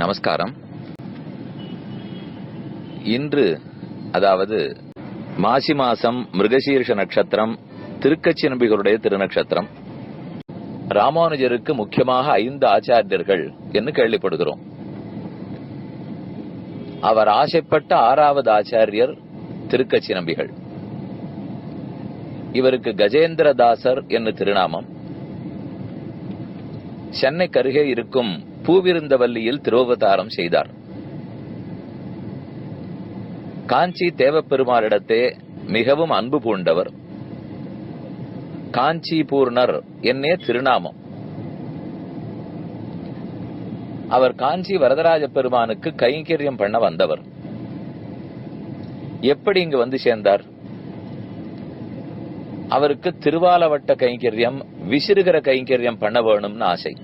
நமஸ்காரம். இன்று அதாவது மாசி மாசம் மிருகசீர்ஷ நட்சத்திரம் திருக்கச்சி நம்பிகளுடைய திருநட்சத்திரம் ராமானுஜருக்கு முக்கியமாக ஐந்து ஆச்சாரியர்கள் என்று கேள்விப்படுகிறோம். அவர் ஆசைப்பட்ட ஆறாவது ஆச்சாரியர் திருக்கச்சி நம்பிகள். இவருக்கு கஜேந்திரதாசர் என்று திருநாமம். சென்னை கருகே இருக்கும் பூவிருந்தவல்லியில் திருவவதாரம் செய்தார். காஞ்சி தேவப்பெருமாளிடத்தே மிகவும் அன்பு பூண்டவர். காஞ்சி பூர்ணர் என்னே திருநாமம். அவர் காஞ்சி வரதராஜ பெருமானுக்கு கைங்கரியம் பண்ண வந்தவர். எப்படி இங்கு வந்து சேர்ந்தார்? அவருக்கு திருவாலவட்ட கைங்கரியம் விசிறுகிற கைங்கரியம் பண்ண வேணும்னு ஆசை.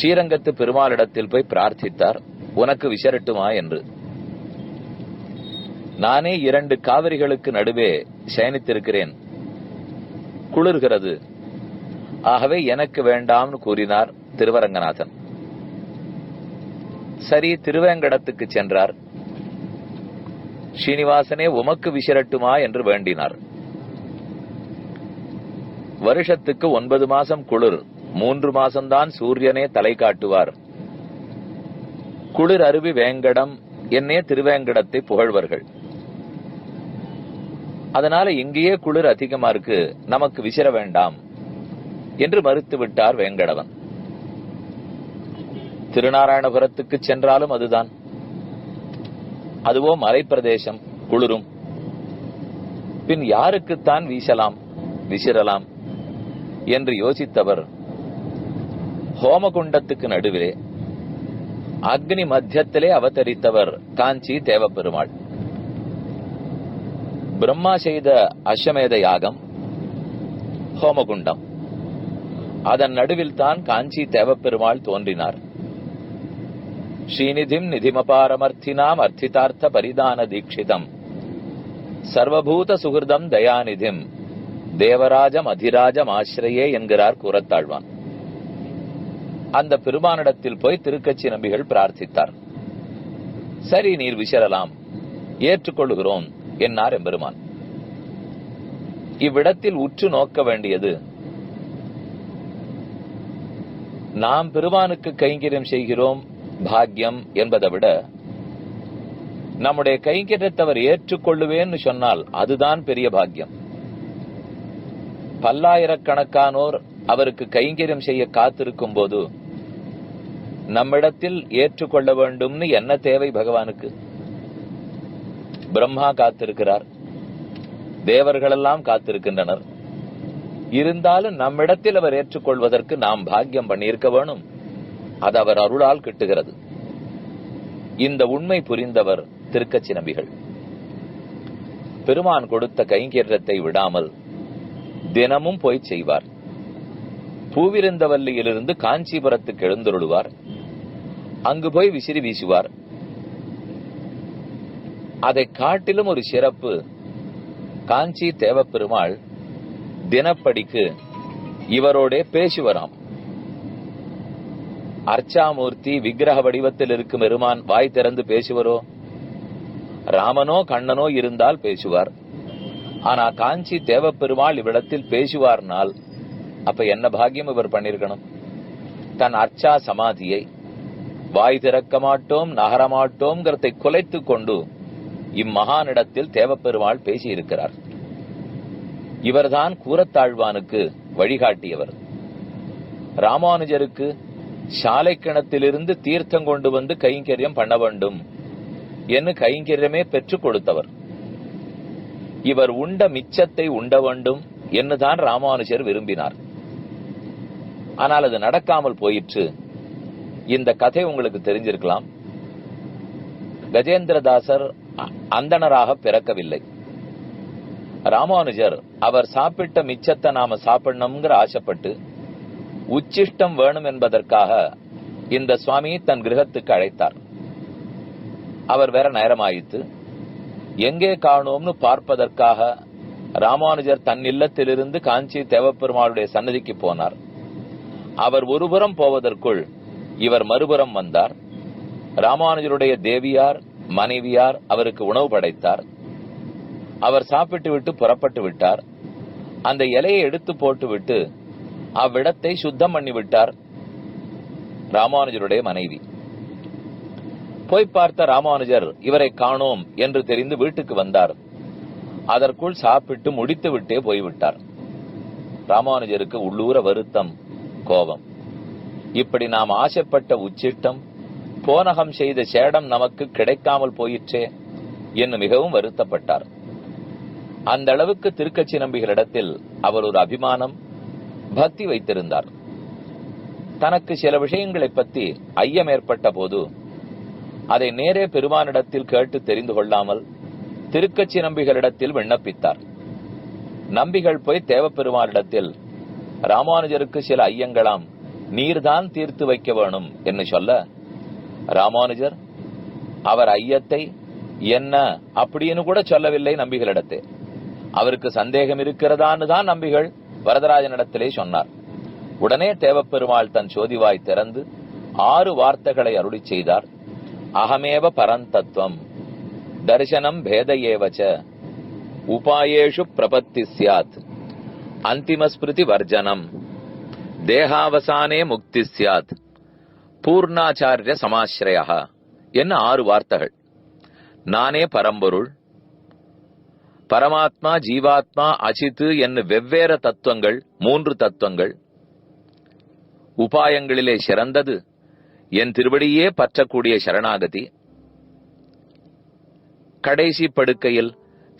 ஸ்ரீரங்கத்து பெருமாளிடத்தில் போய் பிரார்த்தித்தார். உனக்கு விசரட்டுமா என்று. நானே இரண்டு காவிரிகளுக்கு நடுவே சயனித்திருக்கிறேன். குளிர்கிறது. ஆகவே எனக்கு வேண்டாம்னு கூறினார் திருவரங்கநாதன். சரி திருவேங்கடத்துக்கு சென்றார். ஸ்ரீனிவாசனே உமக்கு விசிரட்டுமா என்று வேண்டினார். வருஷத்துக்கு ஒன்பது மாசம் குளிர். மூன்று மாசம்தான் சூரியனே தலை காட்டுவார். குளிர் அருவி வேங்கடம் என்னே திருவேங்கடத்தை புகழ்வர்கள். அதனால இங்கேயே குளிர் அதிகமா இருக்கு நமக்கு விசிற வேண்டாம் என்று மறுத்து விட்டார் வேங்கடவன். திருநாராயணபுரத்துக்கு சென்றாலும் அதுதான். அதுவோ மலைப்பிரதேசம் குளிரும். பின் யாருக்குத்தான் வீசலாம் விசிறலாம் என்று யோசித்தவர் ஹோமகுண்டத்துக்கு நடுவிலே அக்னி மத்தியத்திலே அவதரித்தவர் காஞ்சி தேவப்பெருமாள். பிரம்மா செய்த அஸ்வமேத யாகம் ஹோமகுண்டம். அதன் நடுவில் தான் காஞ்சி தேவப்பெருமாள் தோன்றினார். ஸ்ரீநிதிம் நிதிமபாரமர்த்தினாம் அர்த்திதார்த்த பரிதான தீட்சிதம். சர்வபூத சுகிருதம் தயாநிதிம் தேவராஜம் அதிராஜம் ஆசிரியே என்கிறார் கூறத்தாழ்வான். அந்த பெருமானிடத்தில் போய் திருக்கச்சி நம்பிகள் பிரார்த்தித்தார். சரி நீர் விசரலாம் ஏற்றுக்கொள்கிறோம் என்னார் எம்பெருமான். இவ்விடத்தில் உற்று நோக்க வேண்டியது நாம் பெருமானுக்கு கைங்கரியம் செய்கிறோம் பாக்கியம் என்பதை விட நம்முடைய கைங்கரியத்தவர் ஏற்றுக்கொள்ளுவேன்னு சொன்னால் அதுதான் பெரிய பாக்கியம் பல்லாயிரக்கணக்கானோர் அவருக்கு கைங்கரியம் செய்ய காத்திருக்கும் போது நம்மிடத்தில் ஏற்றுக்கொள்ள வேண்டும்னு என்ன தேவை பகவானுக்கு? பிரம்மா காத்திருக்கிறார். தேவர்களெல்லாம் காத்திருக்கின்றனர். இருந்தாலும் நம்மிடத்தில் அவர் ஏற்றுக்கொள்வதற்கு நாம் பாக்கியம் பண்ணியிருக்க வேணும். அது அவர் அருளால் கிட்டுகிறது. இந்த உண்மை புரிந்தவர் திருக்கச்சி நம்பிகள். பெருமான் கொடுத்த கைங்கேற்றத்தை விடாமல் தினமும் போய் செய்வார். பூவிருந்தவல்லியிலிருந்து காஞ்சிபுரத்துக்கு எழுந்தருளுவார். அங்கு போய் விசிறி வீசுவார். அதை காட்டிலும் ஒரு சிறப்பு காஞ்சி தேவப்பெருமாள் தினப்படிக்கு இவரோட பேசுவராம். அர்ச்சாமூர்த்தி விக்கிரக வடிவத்தில் இருக்கும் பெருமான் வாய் திறந்து பேசுவரோ? ராமனோ கண்ணனோ இருந்தால் பேசுவார். ஆனா காஞ்சி தேவப்பெருமாள் இவ்விடத்தில் பேசுவார்னால் அப்ப என்ன பாகியம் இவர் பண்ணிருக்கணும்? தன் அர்ச்சா சமாதியை வாய் திறக்க மாட்டோம் நகரமாட்டோம்ங்கிறதை குலைத்து கொண்டு இம்மகானிடத்தில் தேவப்பெருமாள் பேசியிருக்கிறார். இவர்தான் கூரத்தாழ்வானுக்கு வழிகாட்டியவர். ராமானுஜருக்கு சாலை கிணத்திலிருந்து தீர்த்தம் கொண்டு வந்து கைங்கரியம் பண்ண வேண்டும் என்று கைங்கரியமே பெற்றுக் கொடுத்தவர். இவர் உண்ட மிச்சத்தை உண்ட வேண்டும் என்னுதான் ராமானுஜர் விரும்பினார். ஆனால் அது நடக்காமல் போயிற்று. இந்த கதை உங்களுக்கு தெரிஞ்சிருக்கலாம். கஜேந்திரதாசர் அந்தனராக பிறக்கவில்லை. ராமானுஜர் அவர் சாப்பிட்ட மிச்சத்தை நாம சாப்பிடணுங்கிற ஆசைப்பட்டு உச்சிஷ்டம் வேணும் என்பதற்காக இந்த சுவாமி தன் கிரகத்துக்கு அழைத்தார். அவர் வேற நேரமாயித்து எங்கே காணோம்னு பார்ப்பதற்காக ராமானுஜர் தன் இல்லத்திலிருந்து காஞ்சி தேவப்பெருமாளுடைய சன்னதிக்கு போனார். அவர் ஒருபுறம் போவதற்குள் இவர் மறுபுறம் வந்தார். ராமானுஜருடைய தேவியார் மனைவியார் அவருக்கு உணவு படைத்தார். அவர் சாப்பிட்டு விட்டு புறப்பட்டு விட்டார். அந்த இலையை எடுத்து போட்டுவிட்டு அவ்விடத்தை சுத்தம் பண்ணிவிட்டார் ராமானுஜருடைய மனைவி. போய் பார்த்த ராமானுஜர் இவரை காணோம் என்று தெரிந்து வீட்டுக்கு வந்தார். அதற்குள் சாப்பிட்டு முடித்து விட்டே போய்விட்டார். ராமானுஜருக்கு உள்ளூர வருத்தம் கோபம். இப்படி நாம் ஆசைப்பட்ட உச்சிட்டம் போனகம் செய்த சேடம் நமக்கு கிடைக்காமல் போயிற்றே என்று மிகவும் வருத்தப்பட்டார். அந்த அளவுக்கு திருக்கச்சி நம்பிகளிடத்தில் அவர் ஒரு அபிமானம் பக்தி வைத்திருந்தார். தனக்கு சில விஷயங்களை பற்றி ஐயம் ஏற்பட்ட போது அதை நேரே பெருமானிடத்தில் கேட்டு தெரிந்து கொள்ளாமல் திருக்கச்சி நம்பிகளிடத்தில் விண்ணப்பித்தார். நம்பிகள் போய் தேவப்பெருமானிடத்தில் ராமானுஜருக்கு சில ஐயங்களாம் நீர்தான் தீர்த்து வைக்க வேணும் என்று சொல்ல ராமானுஜர் அவர் ஐயத்தை என்ன அப்படின்னு கூட சொல்லவில்லை நம்பிகளிடத்தே. அவருக்கு சந்தேகம் இருக்கிறதான்னு தான் நம்பிகள் வரதராஜனிடத்திலே சொன்னார். உடனே தேவப்பெருமாள் தன் சோதிவாய் திறந்து ஆறு வார்த்தைகளை அருளி செய்தார். அகமேவ பரந்தத்துவம் தரிசனம் பேத ஏவச்ச உபாயேஷு பிரபத்தி சியாத் அந்திமஸ்மிருதி வர்ஜனம் தேகாவசானே முக்தி சியாத் பூர்ணாச்சாரிய சமாசிரயா என்ன ஆறு வார்த்தைகள்? நானே பரம்பொருள். பரமாத்மா ஜீவாத்மா அஜித்து என்ன வெவ்வேறு தத்துவங்கள் மூன்று தத்துவங்கள். உபாயங்களிலே சிறந்தது. என் திருவடியே பற்றக்கூடிய சரணாகதி. கடைசி படுக்கையில்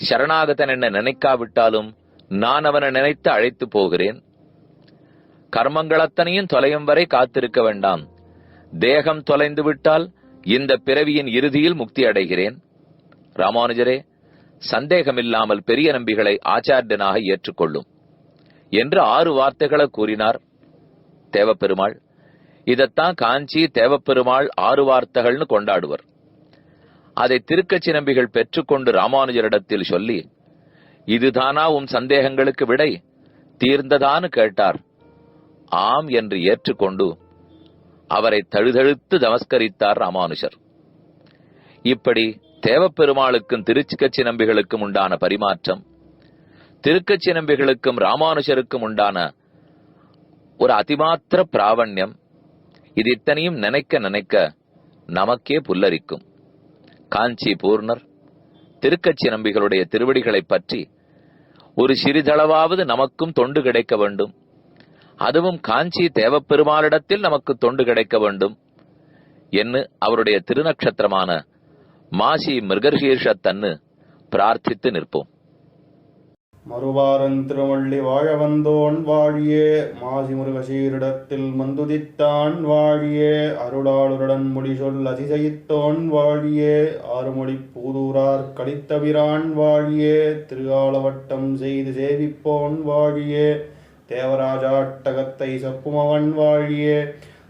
சரணாகதன் என்ன நினைக்காவிட்டாலும் நான் அவனை நினைத்து அழைத்து போகிறேன். கர்மங்கள் அத்தனையும் தொலையும் வரை காத்திருக்க வேண்டாம். தேகம் தொலைந்து விட்டால் இந்த பிறவியின் இறுதியில் முக்தி அடைகிறேன். ராமானுஜரே சந்தேகமில்லாமல் பெரிய நம்பிகளை ஆச்சாரியனாக ஏற்றுக்கொள்ளும். என்று ஆறு வார்த்தைகளை கூறினார் தேவப்பெருமாள். இதத்தான் காஞ்சி தேவப்பெருமாள் ஆறு வார்த்தைகள்னு கொண்டாடுவர். அதை திருக்கச்சி நம்பிகள் பெற்றுக்கொண்டு ராமானுஜரிடத்தில் சொல்லி இதுதானா உன் சந்தேகங்களுக்கு விடை? தீர்ந்ததான்னு கேட்டார். ஆம் என்று ஏற்றுக்கொண்டு அவரை தழுதழுத்து நமஸ்கரித்தார் ராமானுஜர் இப்படி தேவப்பெருமாளுக்கும் திருச்சிக்கச்சி நம்பிகளுக்கும் உண்டான பரிமாற்றம் திருக்கச்சி நம்பிகளுக்கும் ராமானுஜருக்கும் உண்டான ஒரு அதிமாத்திர பிராவண்யம் இது இத்தனையும் நினைக்க நினைக்க நமக்கே புல்லரிக்கும். காஞ்சி பூர்ணர் திருக்கச்சி நம்பிகளுடைய திருவடிகளைப் பற்றி ஒரு சிறிதளவாவது நமக்கும் தொண்டு கிடைக்க வேண்டும். அதுவும் காஞ்சி தேவப்பெருமாளிடத்தில் நமக்கு தொண்டு கிடைக்க வேண்டும் என்று அவருடைய திருநக்ஷத்திரமான மாசி மிருகசீர்ஷத்தன்னு பிரார்த்தித்து நிற்போம். மறுவாரன் திருவள்ளி வாழ வந்தோன் வாழியே மாசி முருகசீரிடத்தில் மந்துதித்தான் வாழியே அருளாளுடன் முடி சொல் அதிசயித்தோன் வாழியே ஆறுமொழி பூதூரார் கழித்தவிரான் வாழியே திருகாலவட்டம் செய்து சேவிப்போன் வாழியே தேவராஜாட்டகத்தை சப்புமவன் வாழியே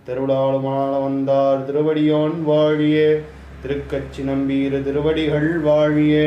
திருவிழாளுமான வந்தார் திருவடியோன் வாழியே திருக்கச்சி நம்பீர் திருவடிகள் வாழியே.